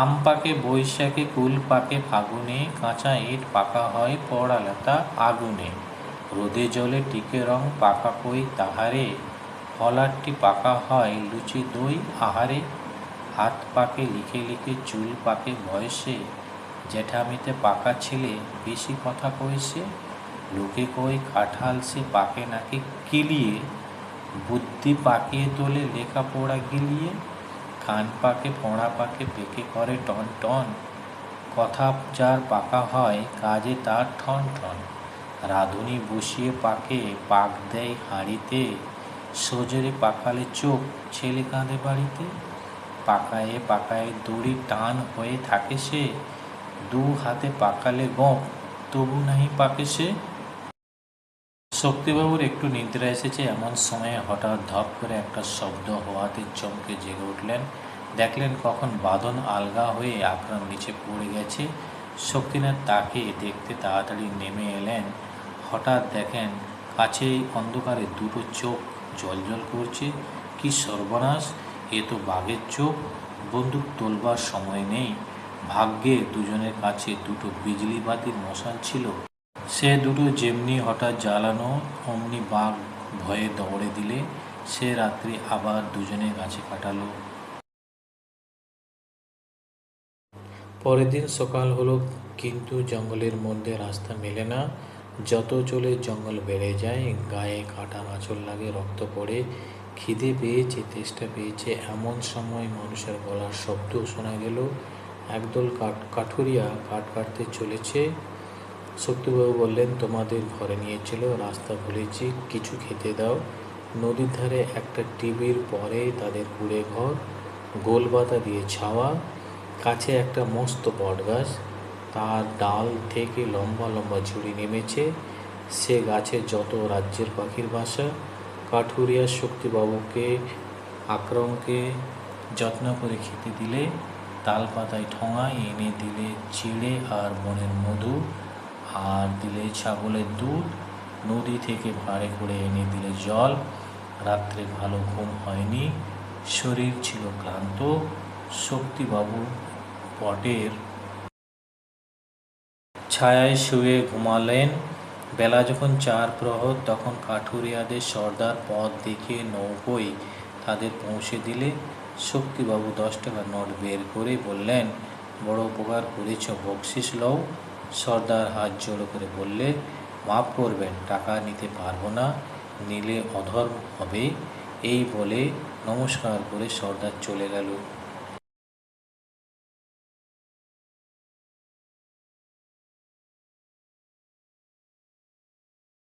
আম পাকে বৈশাখে কুল পাকে ফাগুনে কাঁচা ইট পাকা হয় পড়ালেতা আগুনে। রোদে জলে টিকে রং পাকা কই তাহারে। ফলারটি পাকা হয় লুচি দই আহারে। হাত পাকে লিখে লিখে চুল পাকে বয়সে। জ্যাঠামিতে পাকা ছেলে বেশি কথা কইছে লোকে কই কাঁঠাল সে পাকে নাকি কিলিয়ে? বুদ্ধি পাকিয়ে তোলে লেখাপড়া গিলিয়ে। কান পাকে, পোড়া পাকে, পেকে করে, টন টন। কথা যার পাকা হয়, কাজে তার ঠন ঠন। রাঁধুনি বসিয়ে পাকে, পাক দেয় হাঁড়িতে। সজরে পাকালে চোখ, ছেলে কাঁদে বাড়িতে। পাকায়ে পাকায়ে দড়ি টান হয়ে থাকে সে। দু হাতে পাকালে গোপ তবু নাহি পাকে সে। শক্তিবাবুর একটু নিদ্রা এসেছে, এমন সময়ে হঠাৎ ধপ করে একটা শব্দ হওয়াতে চমকে জেগে উঠলেন। দেখলেন কখন বাঁধন আলগা হয়ে আকরাম নিচে পড়ে গেছে। শক্তিনাথ তাকে দেখতে তাড়াতাড়ি নেমে এলেন। হঠাৎ দেখেন কাছেই অন্ধকারে দুটো চোখ জলজল করছে। কি সর্বনাশ, এ তো বাঘের চোখ, বন্দুক তোলবার সময় নেই। ভাগ্যে দুজনের কাছে দুটো বিজলি বাতির মশাল ছিল। সে দুটো যেমনি হঠাৎ জ্বালানো, অমনি বাঘ ভয়ে দৌড়ে দিলে, সে রাত্রি আবার দুজনে গাছে কাটালো। পরের দিন সকাল হলো, কিন্তু জঙ্গলের মধ্যে রাস্তা মেলে না। যত চলে জঙ্গল বেড়ে যায়, গায়ে কাটা আঁচল লাগে, রক্ত পড়ে। খিদে পেয়েছে, তেষ্টা পেয়েছে, এমন সময় মানুষের গলার শব্দ শোনা গেল। একদল কাঠ কাঠুরিয়া কাঠ কাটতে চলেছে। শক্তিবাবু বললেন, তোমাদের ঘরে নিয়েছিল, রাস্তা ভুলেছি কিছু খেতে দাও। নদীর ধারে একটা টিভির পরে তাদের কুড়ে ঘর গোলবাতা দিয়ে ছাওয়া, কাছে একটা মস্ত বটগাছ। তার ডাল থেকে লম্বা লম্বা ঝুড়ি নেমেছে। সে গাছে যত রাজ্যের পাখির বাসা কাঠুরিয়া শক্তিবাবুকে, আক্রমকে যত্ন করে খেতে দিলে তাল পাতায় ঠোঙায় এনে দিলে চিড়ে আর বনের মধু আর দিলে ছাগলের দুধ, নদী থেকে ভাড়ে করে এনে দিলে জল। রাত্রে ভালো ঘুম হয়নি, শরীর ছিল ক্লান্ত। শক্তিবাবু পটের ছায়ায় শুয়ে ঘুমালেন। বেলা যখন চার প্রহর, তখন কাঠুরিয়াদের সর্দার পথ দেখিয়ে নৌকোয় তাদের পৌঁছে দিলে। শক্তিবাবু দশ টাকা নোট বের করে বললেন, বড় উপকার করেছ, বকশিস লও। সর্দার হাত জোড়ো করে বললে মাফ করবেন, টাকা নিতে পারব না, নিলে অধর্ম হবে। এই বলে নমস্কার করে সর্দার চলে গেল।